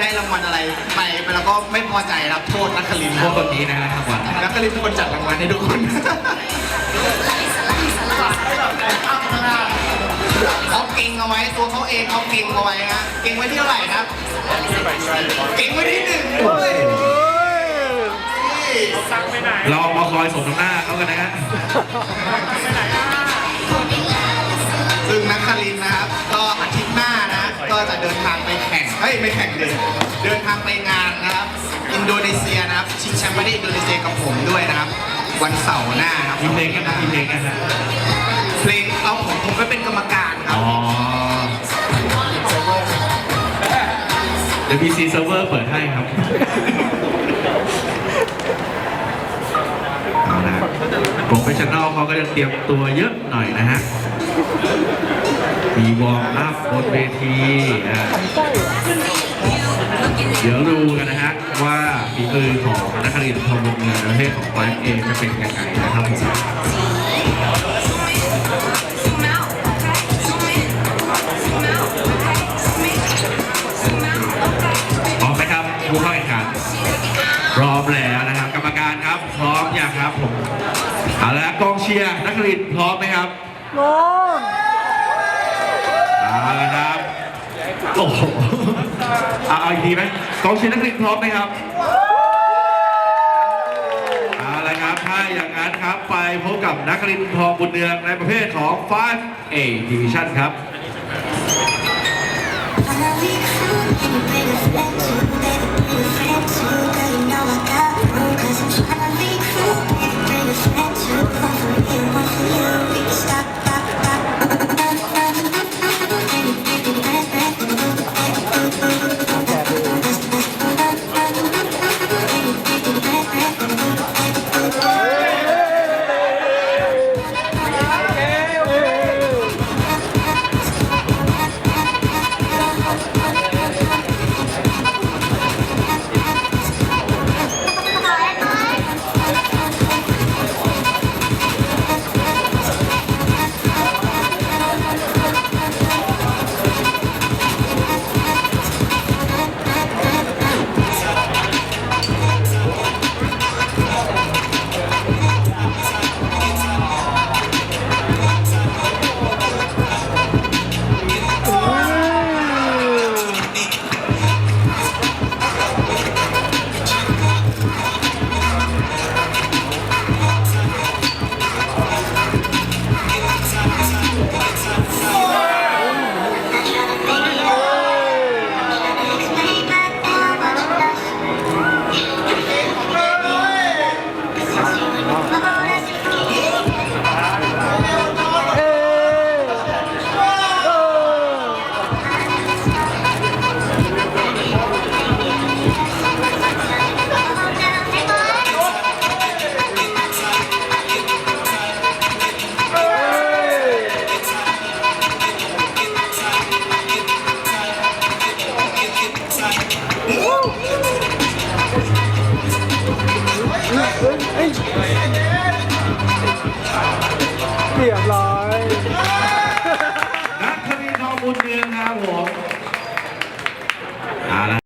ได้รางวัลอะไรไปแล้วก็ไม่พอใจรับโทษนักคลินทร์พวนะกคนนี้นะฮะทั้งวันนักคลินทร์เป็นคนจัดรางวัลให้ทุกคนเขาเก่งเอาไว้ตัวเขาเองเขาเก่งเอาไว้ฮะเก่งไว้ที่เท่าไหร่ครับเก่งไว้ที่หนึ่งด้วยเรามาคอยส่งน้ำหน้าเขากันนะฮะ แข่งเลยเดินทางไปงานนะครับ อินโดนีเซียนะครับ ชิงแชมป์ประเทศอินโดนีเซียกับผมด้วยนะครับ วันเสาร์หน้าครับมีเพลงกันนะมีเพลงกันฮะเพลงเอาผมผมไปเป็นกรรมการครัอ๋บ อเดี๋ยว PC Server เปิดให้ครับเอาละโปรเฟชชั่นอลเขาก็จะเตรียมตัวเยอะหน่อยนะฮะ มีวอร์มอัพบนเวทีอ่า เดี๋ยวดูกันนะฮะว่าฝีมือของนักเรียนทองวงเงินประเทศของไฟเองจะเป็นยังไงนะครับผมพร้อมไหมครับผู้เข้าแข่งขันพร้อมแล้วนะครับกรรมการครับพร้อมอยังครับผมเอาละกองเชียร์นักเรียนพร้อมไหมครับพร้อมเอาละครับ โอ้โหเอาเอาอีกทีไหมกองเชียร์นักเรียนพร้อมไหมครับ เอาละครับ ถ้าอย่างนั้นครับ ไปพบกับนักเรียนทองบุญเนืองในประเภทของ 5A Division ครับ เรียบร้อยนักคดีทองบุญเดืองครัผม